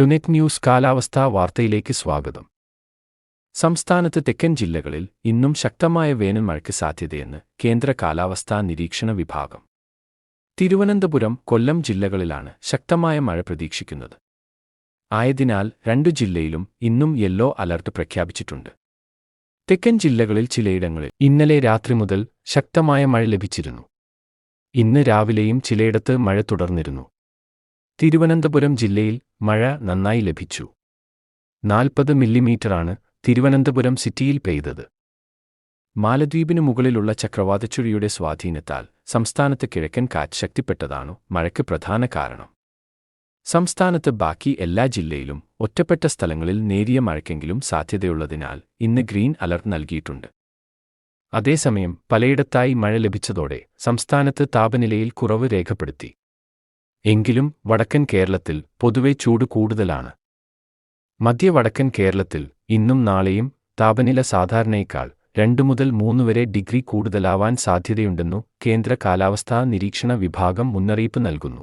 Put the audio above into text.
ടുനെറ്റ് news കാലാവസ്ഥാ വാർത്തയിലേക്ക് സ്വാഗതം. സംസ്ഥാനത്ത് തെക്കൻ ജില്ലകളിൽ ഇന്നും ശക്തമായ വേനൽ മഴയ്ക്ക് സാധ്യതയെന്ന് കേന്ദ്ര കാലാവസ്ഥാ നിരീക്ഷണ വിഭാഗം. തിരുവനന്തപുരം കൊല്ലം ജില്ലകളിലാണ് ശക്തമായ മഴ പ്രതീക്ഷിക്കുന്നത്. ആയതിനാൽ രണ്ടു ജില്ലയിലും ഇന്നും യെല്ലോ അലർട്ട് പ്രഖ്യാപിച്ചിട്ടുണ്ട്. തെക്കൻ ജില്ലകളിൽ ചിലയിടങ്ങളിൽ ഇന്നലെ രാത്രി മുതൽ ശക്തമായ മഴ ലഭിച്ചിരുന്നു. ഇന്ന് രാവിലെയും ചിലയിടത്ത് മഴ തുടർന്നിരുന്നു. തിരുവനന്തപുരം ജില്ലയിൽ മഴ നന്നായി ലഭിച്ചു. നാൽപ്പത് മില്ലിമീറ്ററാണ് തിരുവനന്തപുരം സിറ്റിയിൽ പെയ്തത്. മാലദ്വീപിനു മുകളിലുള്ള ചക്രവാതച്ചുഴിയുടെ സ്വാധീനത്താൽ സംസ്ഥാനത്ത് കിഴക്കൻ കാറ്റ് ശക്തിപ്പെട്ടതാണു മഴയ്ക്ക് പ്രധാന കാരണം. സംസ്ഥാനത്ത് ബാക്കി എല്ലാ ജില്ലയിലും ഒറ്റപ്പെട്ട സ്ഥലങ്ങളിൽ നേരിയ മഴയ്ക്കെങ്കിലും സാധ്യതയുള്ളതിനാൽ ഇന്ന് ഗ്രീൻ അലർട്ട് നൽകിയിട്ടുണ്ട്. അതേസമയം പലയിടത്തായി മഴ ലഭിച്ചതോടെ സംസ്ഥാനത്ത് താപനിലയിൽ കുറവ് രേഖപ്പെടുത്തി. എങ്കിലും വടക്കൻ കേരളത്തിൽ പൊതുവെ ചൂട് കൂടുതലാണ്. മധ്യ വടക്കൻ കേരളത്തിൽ ഇന്നും നാളെയും താപനില സാധാരണയേക്കാൾ രണ്ടു മുതൽ മൂന്ന് വരെ ഡിഗ്രി കൂടുതലാവാൻ സാധ്യതയുണ്ടെന്നു കേന്ദ്ര കാലാവസ്ഥാ നിരീക്ഷണ വിഭാഗം മുന്നറിയിപ്പ് നൽകുന്നു.